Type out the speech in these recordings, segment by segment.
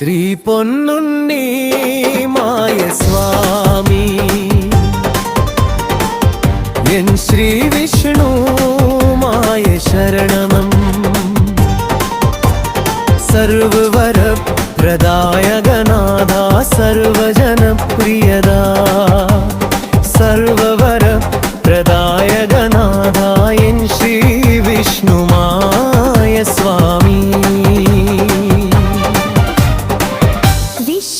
ശ്രീ പൊന്നുണ്ണി മായ സ്വാമി എൻ ശ്രീ വിഷ്ണു മായ ശരണമം സർവവര പ്രദായകനാഥ സർവജനപ്രിയത. സർവവര പ്രദായകനാഥ എൻ ശ്രീ വിഷ്ണുമായ സ്വാമി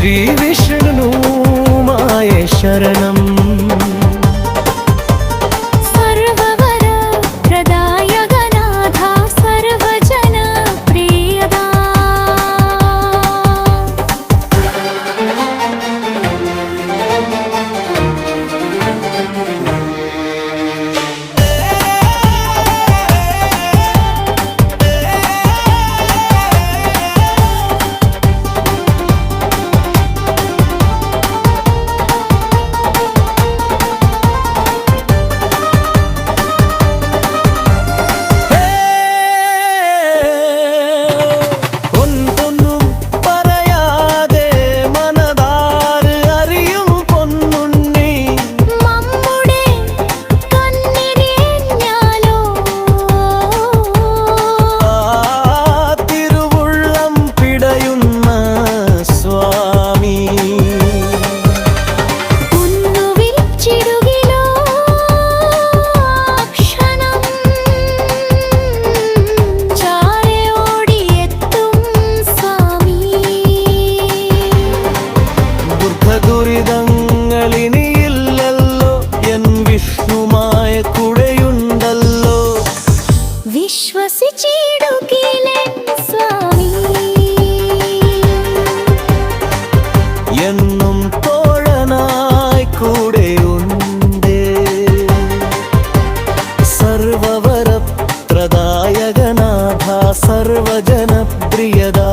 എൻ ശ്രീ വിഷ്ണുമായ ശരണം. എന്നും തോഴനായി കൂടെ ഉണ്ട് സർവവരപ്രദായകനാഥ സർവജനപ്രിയതാ.